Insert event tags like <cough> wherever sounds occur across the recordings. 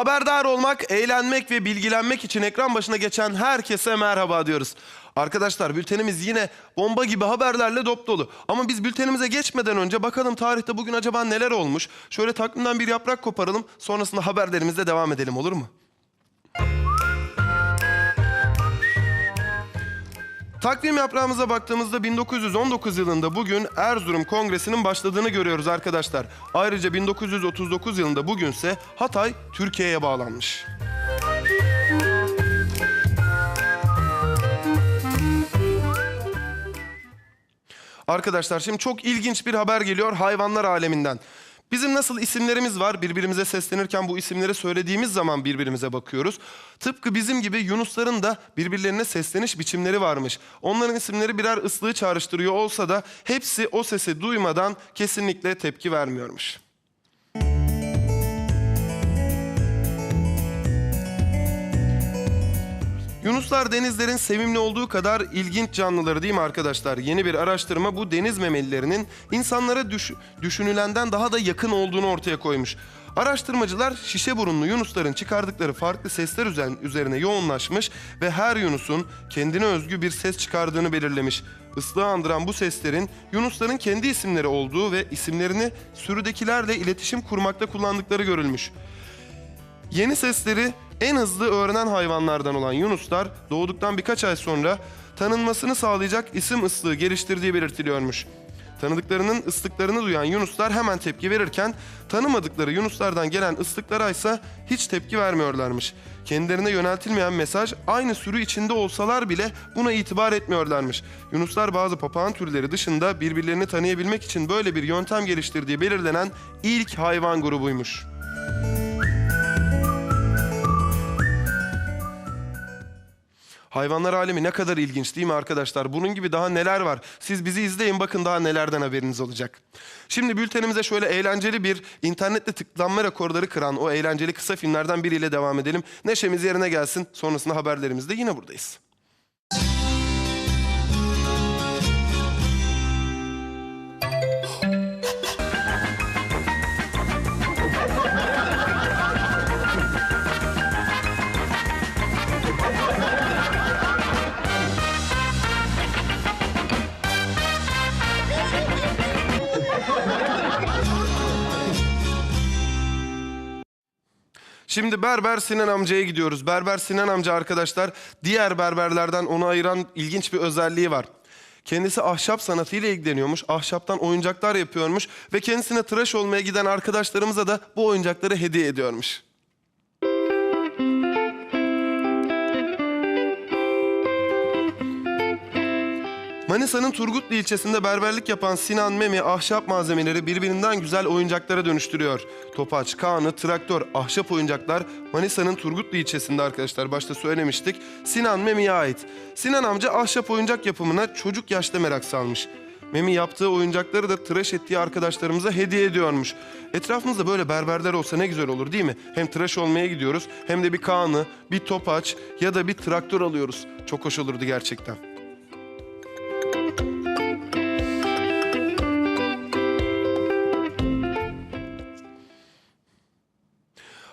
Haberdar olmak, eğlenmek ve bilgilenmek için ekran başına geçen herkese merhaba diyoruz. Arkadaşlar bültenimiz yine bomba gibi haberlerle dop dolu. Ama biz bültenimize geçmeden önce bakalım tarihte bugün acaba neler olmuş? Şöyle takvimden bir yaprak koparalım sonrasında haberlerimizle devam edelim olur mu? Takvim yaprağımıza baktığımızda 1919 yılında bugün Erzurum Kongresi'nin başladığını görüyoruz arkadaşlar. Ayrıca 1939 yılında bugünse Hatay Türkiye'ye bağlanmış. Arkadaşlar şimdi çok ilginç bir haber geliyor hayvanlar aleminden. Bizim nasıl isimlerimiz var birbirimize seslenirken bu isimleri söylediğimiz zaman birbirimize bakıyoruz. Tıpkı bizim gibi Yunusların da birbirlerine sesleniş biçimleri varmış. Onların isimleri birer ıslığı çağrıştırıyor olsa da hepsi o sesi duymadan kesinlikle tepki vermiyormuş. Yunuslar denizlerin sevimli olduğu kadar ilginç canlıları değil mi arkadaşlar? Yeni bir araştırma bu deniz memelilerinin insanlara düş- düşünülenden daha da yakın olduğunu ortaya koymuş. Araştırmacılar şişe burunlu yunusların çıkardıkları farklı sesler üzerine yoğunlaşmış ve her yunusun kendine özgü bir ses çıkardığını belirlemiş. Islığı andıran bu seslerin yunusların kendi isimleri olduğu ve isimlerini sürüdekilerle iletişim kurmakta kullandıkları görülmüş. Yeni sesleri en hızlı öğrenen hayvanlardan olan yunuslar doğduktan birkaç ay sonra tanınmasını sağlayacak isim ıslığı geliştirdiği belirtiliyormuş. Tanıdıklarının ıslıklarını duyan yunuslar hemen tepki verirken tanımadıkları yunuslardan gelen ıslıklara ise hiç tepki vermiyorlarmış. Kendilerine yöneltilmeyen mesaj aynı sürü içinde olsalar bile buna itibar etmiyorlarmış. Yunuslar bazı papağan türleri dışında birbirlerini tanıyabilmek için böyle bir yöntem geliştirdiği belirlenen ilk hayvan grubuymuş. Hayvanlar alemi ne kadar ilginç değil mi arkadaşlar? Bunun gibi daha neler var? Siz bizi izleyin bakın daha nelerden haberiniz olacak. Şimdi bültenimize şöyle eğlenceli bir internette tıklanma rekorları kıran o eğlenceli kısa filmlerden biriyle devam edelim. Neşemiz yerine gelsin. Sonrasında haberlerimizde yine buradayız. Şimdi Berber Sinan amcaya gidiyoruz. Berber Sinan amca arkadaşlar diğer berberlerden onu ayıran ilginç bir özelliği var. Kendisi ahşap sanatıyla ilgileniyormuş. Ahşaptan oyuncaklar yapıyormuş ve kendisine tıraş olmaya giden arkadaşlarımıza da bu oyuncakları hediye ediyormuş. Manisa'nın Turgutlu ilçesinde berberlik yapan Sinan Memi ahşap malzemeleri birbirinden güzel oyuncaklara dönüştürüyor. Topaç, kağnı, traktör, ahşap oyuncaklar Manisa'nın Turgutlu ilçesinde arkadaşlar başta söylemiştik. Sinan Memi'ye ait. Sinan amca ahşap oyuncak yapımına çocuk yaşta merak salmış. Memi yaptığı oyuncakları da tıraş ettiği arkadaşlarımıza hediye ediyormuş. Etrafımızda böyle berberler olsa ne güzel olur değil mi? Hem tıraş olmaya gidiyoruz hem de bir kağnı, bir topaç ya da bir traktör alıyoruz. Çok hoş olurdu gerçekten.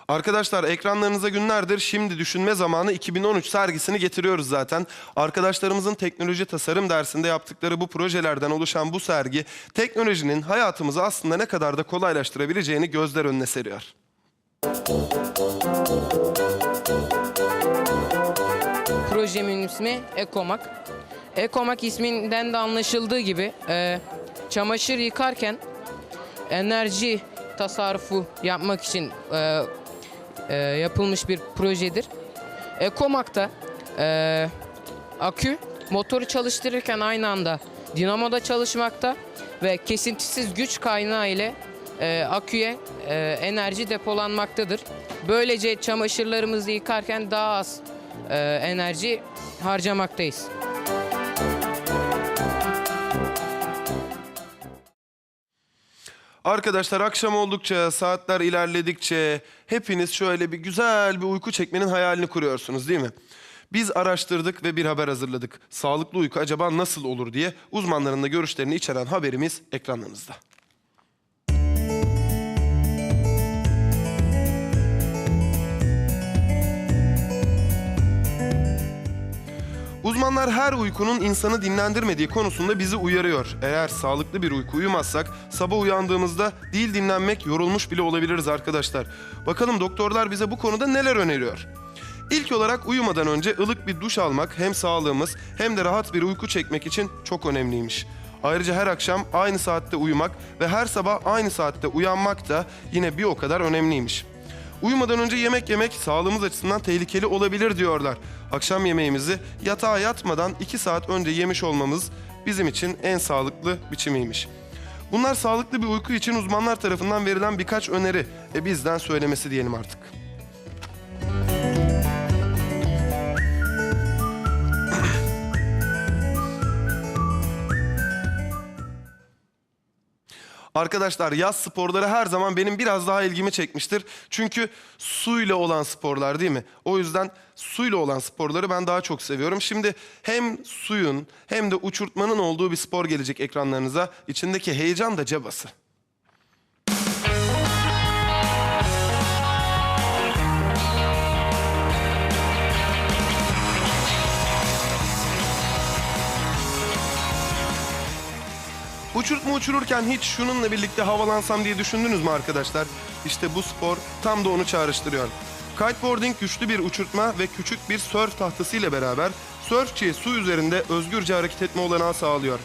Arkadaşlar ekranlarınıza günlerdir şimdi düşünme zamanı 2013 sergisini getiriyoruz zaten. Arkadaşlarımızın teknoloji tasarım dersinde yaptıkları bu projelerden oluşan bu sergi teknolojinin hayatımızı aslında ne kadar da kolaylaştırabileceğini gözler önüne seriyor. Projemin ismi Ekomak. Ekomak isminden de anlaşıldığı gibi e, çamaşır yıkarken enerji tasarrufu yapmak için e, e, yapılmış bir projedir. Ekomak'ta e, akü motoru çalıştırırken aynı anda dinamoda çalışmakta ve kesintisiz güç kaynağı ile e, aküye e, enerji depolanmaktadır. Böylece çamaşırlarımızı yıkarken daha az e, enerji harcamaktayız. Arkadaşlar akşam oldukça, saatler ilerledikçe hepiniz şöyle bir güzel bir uyku çekmenin hayalini kuruyorsunuz değil mi? Biz araştırdık ve bir haber hazırladık. Sağlıklı uyku acaba nasıl olur diye uzmanların da görüşlerini içeren haberimiz ekranlarınızda. Uzmanlar her uykunun insanı dinlendirmediği konusunda bizi uyarıyor. Eğer sağlıklı bir uyku uyumazsak sabah uyandığımızda değil dinlenmek yorulmuş bile olabiliriz arkadaşlar. Bakalım doktorlar bize bu konuda neler öneriyor? İlk olarak uyumadan önce ılık bir duş almak hem sağlığımız hem de rahat bir uyku çekmek için çok önemliymiş. Ayrıca her akşam aynı saatte uyumak ve her sabah aynı saatte uyanmak da yine bir o kadar önemliymiş. Uyumadan önce yemek yemek sağlığımız açısından tehlikeli olabilir diyorlar. Akşam yemeğimizi yatağa yatmadan 2 saat önce yemiş olmamız bizim için en sağlıklı biçimiymiş. Bunlar sağlıklı bir uyku için uzmanlar tarafından verilen birkaç öneri. E bizden söylemesi diyelim artık. Arkadaşlar yaz sporları her zaman benim biraz daha ilgimi çekmiştir. Çünkü suyla olan sporlar değil mi? O yüzden suyla olan sporları ben daha çok seviyorum. Şimdi hem suyun hem de uçurtmanın olduğu bir spor gelecek ekranlarınıza. İçindeki heyecan da cabası. Uçurtma uçururken hiç şununla birlikte havalansam diye düşündünüz mü arkadaşlar? İşte bu spor tam da onu çağrıştırıyor. Kiteboarding güçlü bir uçurtma ve küçük bir sörf tahtası ile beraber sörfçiye su üzerinde özgürce hareket etme olanağı sağlıyor.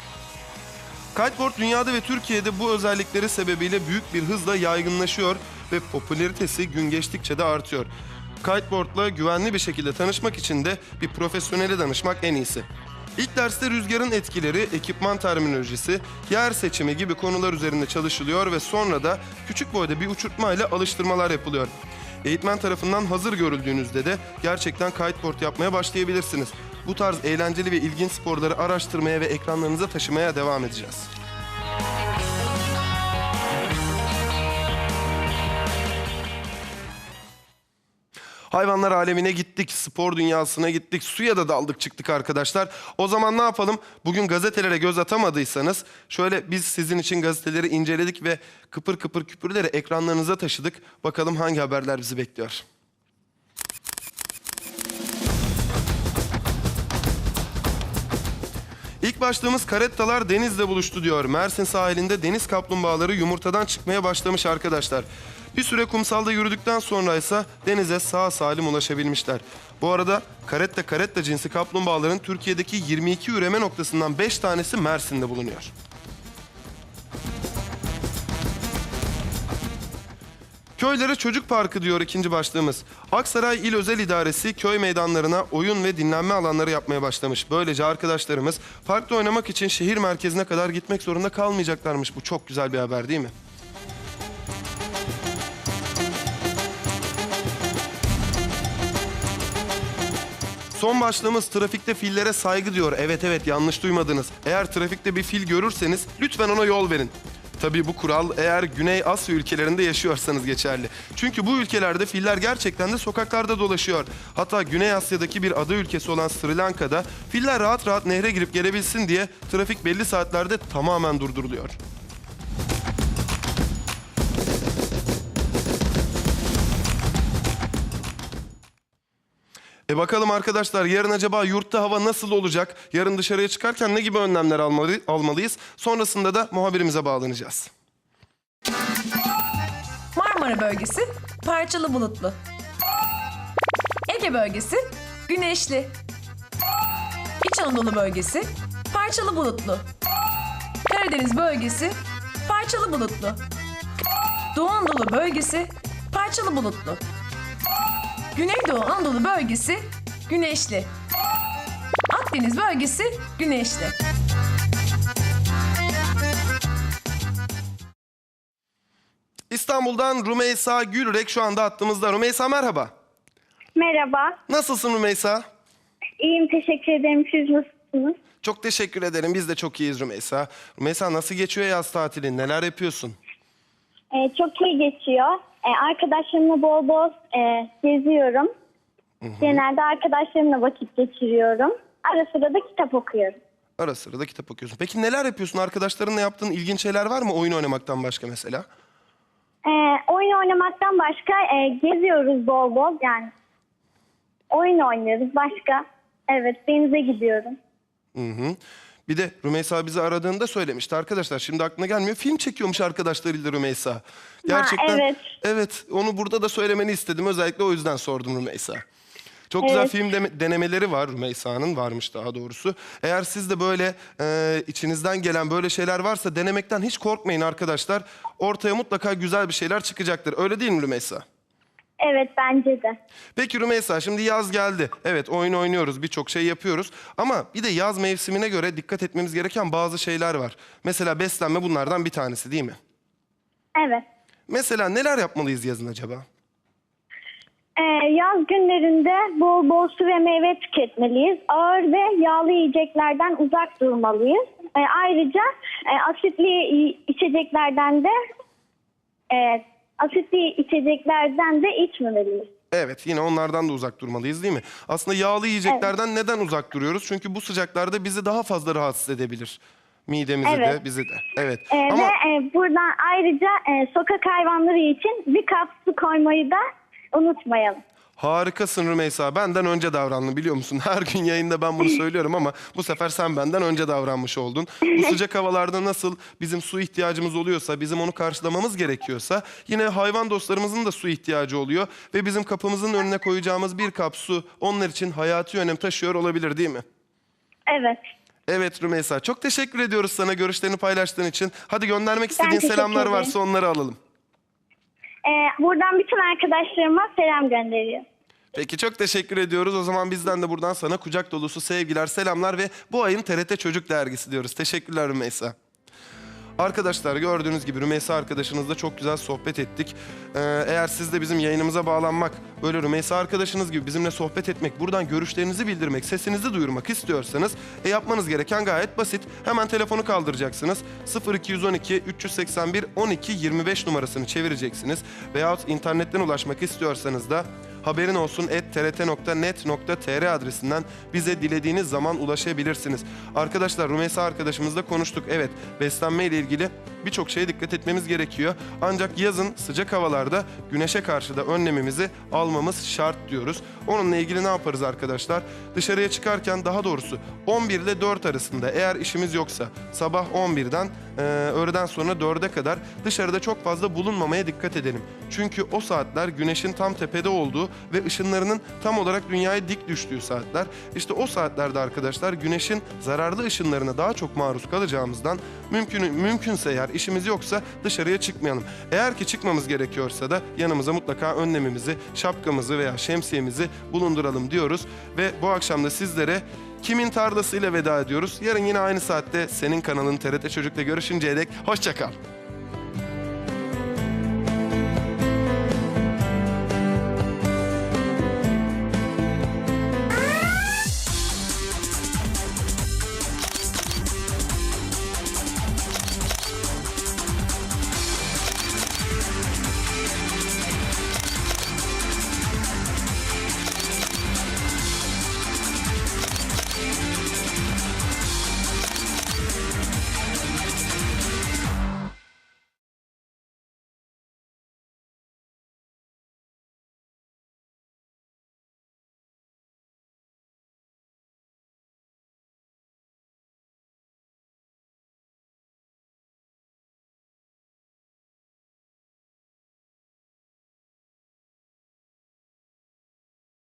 Kiteboard dünyada ve Türkiye'de bu özellikleri sebebiyle büyük bir hızla yaygınlaşıyor ve popülaritesi gün geçtikçe de artıyor. Kiteboard'la güvenli bir şekilde tanışmak için de bir profesyonele danışmak en iyisi. İlk derste rüzgarın etkileri, ekipman terminolojisi, yer seçimi gibi konular üzerinde çalışılıyor ve sonra da küçük boyda bir uçurtma ile alıştırmalar yapılıyor. Eğitmen tarafından hazır görüldüğünüzde de gerçekten kiteboard yapmaya başlayabilirsiniz. Bu tarz eğlenceli ve ilginç sporları araştırmaya ve ekranlarınıza taşımaya devam edeceğiz. Hayvanlar alemine gittik, spor dünyasına gittik, suya da daldık çıktık arkadaşlar. O zaman ne yapalım? Bugün gazetelere göz atamadıysanız şöyle biz sizin için gazeteleri inceledik ve kıpır kıpır küpürleri ekranlarınıza taşıdık. Bakalım hangi haberler bizi bekliyor. İlk başlığımız karettalar denizle buluştu diyor. Mersin sahilinde deniz kaplumbağaları yumurtadan çıkmaya başlamış arkadaşlar. Bir süre kumsalda yürüdükten sonra ise denize sağ salim ulaşabilmişler. Bu arada karetta karetta cinsi kaplumbağaların Türkiye'deki 22 üreme noktasından 5 tanesi Mersin'de bulunuyor. Köylere çocuk parkı diyor ikinci başlığımız. Aksaray İl Özel İdaresi köy meydanlarına oyun ve dinlenme alanları yapmaya başlamış. Böylece arkadaşlarımız parkta oynamak için şehir merkezine kadar gitmek zorunda kalmayacaklarmış. Bu çok güzel bir haber değil mi? Son başlığımız trafikte fillere saygı diyor. Evet evet yanlış duymadınız. Eğer trafikte bir fil görürseniz lütfen ona yol verin. Tabii bu kural eğer Güney Asya ülkelerinde yaşıyorsanız geçerli. Çünkü bu ülkelerde filler gerçekten de sokaklarda dolaşıyor. Hatta Güney Asya'daki bir ada ülkesi olan Sri Lanka'da filler rahat rahat nehre girip gelebilsin diye trafik belli saatlerde tamamen durduruluyor. E bakalım arkadaşlar yarın acaba yurtta hava nasıl olacak? Yarın dışarıya çıkarken ne gibi önlemler almalı, almalıyız? Sonrasında da muhabirimize bağlanacağız. Marmara bölgesi parçalı bulutlu. Ege bölgesi güneşli. İç Anadolu bölgesi parçalı bulutlu. Karadeniz bölgesi parçalı bulutlu. Doğu Anadolu bölgesi parçalı bulutlu. Güneydoğu Anadolu bölgesi güneşli. Akdeniz bölgesi güneşli. İstanbul'dan Rümeysa Gülrek şu anda hattımızda. Rümeysa merhaba. Merhaba. Nasılsın Rümeysa? İyiyim teşekkür ederim. Siz nasılsınız? Çok teşekkür ederim. Biz de çok iyiyiz Rümeysa. Rümeysa nasıl geçiyor yaz tatilin? Neler yapıyorsun? Ee, çok iyi geçiyor. Ee, arkadaşlarımla bol bol e, geziyorum. Genelde arkadaşlarımla vakit geçiriyorum. Ara sıra da kitap okuyorum. Ara sıra da kitap okuyorsun. Peki neler yapıyorsun? Arkadaşlarınla yaptığın ilginç şeyler var mı? Oyun oynamaktan başka mesela. Ee, oyun oynamaktan başka e, geziyoruz bol bol yani. Oyun oynuyoruz başka. Evet denize gidiyorum. Hı hı. Bir de Rümeysa bizi aradığında söylemişti arkadaşlar. Şimdi aklına gelmiyor. Film çekiyormuş arkadaşlarıyla Rümeysa. Gerçekten. evet. Evet, onu burada da söylemeni istedim. Özellikle o yüzden sordum Rümeysa. Çok güzel Evet. film deme- denemeleri var Rümeysa'nın varmış daha doğrusu. Eğer siz de böyle e, içinizden gelen böyle şeyler varsa denemekten hiç korkmayın arkadaşlar. Ortaya mutlaka güzel bir şeyler çıkacaktır. Öyle değil mi Rümeysa? Evet bence de. Peki Rümeysa şimdi yaz geldi. Evet oyun oynuyoruz birçok şey yapıyoruz. Ama bir de yaz mevsimine göre dikkat etmemiz gereken bazı şeyler var. Mesela beslenme bunlardan bir tanesi değil mi? Evet. Mesela neler yapmalıyız yazın acaba? Ee, yaz günlerinde bol bol su ve meyve tüketmeliyiz. Ağır ve yağlı yiyeceklerden uzak durmalıyız. Ee, ayrıca e, asitli içeceklerden de e, asitli içeceklerden de içmemeliyiz. Evet yine onlardan da uzak durmalıyız değil mi? Aslında yağlı yiyeceklerden neden uzak duruyoruz? Çünkü bu sıcaklarda bizi daha fazla rahatsız edebilir. Midemizi de Evet. bizi de. Evet. Ee, Ama Ve e, buradan ayrıca e, sokak hayvanları için bir kap su koymayı da unutmayalım. Harikasın Rümeysa. Benden önce davrandın biliyor musun? <laughs> Her gün yayında ben bunu söylüyorum ama bu sefer sen benden önce davranmış oldun. Bu <laughs> sıcak havalarda nasıl bizim su ihtiyacımız oluyorsa, bizim onu karşılamamız gerekiyorsa yine hayvan dostlarımızın da su ihtiyacı oluyor ve bizim kapımızın önüne koyacağımız bir kap su onlar için hayati önem taşıyor olabilir değil mi? Evet. Evet Rümeysa çok teşekkür ediyoruz sana görüşlerini paylaştığın için. Hadi göndermek istediğin teşekkür selamlar ederim. varsa onları alalım. Ee, buradan bütün arkadaşlarıma selam gönderiyorum. Peki çok teşekkür ediyoruz. O zaman bizden de buradan sana kucak dolusu sevgiler, selamlar ve bu ayın TRT Çocuk Dergisi diyoruz. Teşekkürler Rümeysa. Arkadaşlar gördüğünüz gibi Rümeysa arkadaşınızla çok güzel sohbet ettik. Ee, eğer siz de bizim yayınımıza bağlanmak, böyle Rümeysa arkadaşınız gibi bizimle sohbet etmek, buradan görüşlerinizi bildirmek, sesinizi duyurmak istiyorsanız e, yapmanız gereken gayet basit. Hemen telefonu kaldıracaksınız. 0212 381 12 25 numarasını çevireceksiniz. Veyahut internetten ulaşmak istiyorsanız da haberin olsun trt.net.tr adresinden bize dilediğiniz zaman ulaşabilirsiniz. Arkadaşlar Rümeysa arkadaşımızla konuştuk. Evet beslenme ile ilgili birçok şeye dikkat etmemiz gerekiyor. Ancak yazın sıcak havalarda güneşe karşı da önlemimizi almamız şart diyoruz. Onunla ilgili ne yaparız arkadaşlar? Dışarıya çıkarken daha doğrusu 11 ile 4 arasında eğer işimiz yoksa sabah 11'den e, öğleden sonra 4'e kadar dışarıda çok fazla bulunmamaya dikkat edelim. Çünkü o saatler güneşin tam tepede olduğu ve ışınlarının tam olarak dünyaya dik düştüğü saatler. İşte o saatlerde arkadaşlar güneşin zararlı ışınlarına daha çok maruz kalacağımızdan mümkün mümkünse eğer işimiz yoksa dışarıya çıkmayalım. Eğer ki çıkmamız gerekiyorsa da yanımıza mutlaka önlemimizi, şapkamızı veya şemsiyemizi bulunduralım diyoruz ve bu akşam da sizlere Kimin tarlasıyla veda ediyoruz. Yarın yine aynı saatte senin kanalın TRT Çocuk'la görüşünceye dek hoşça kal.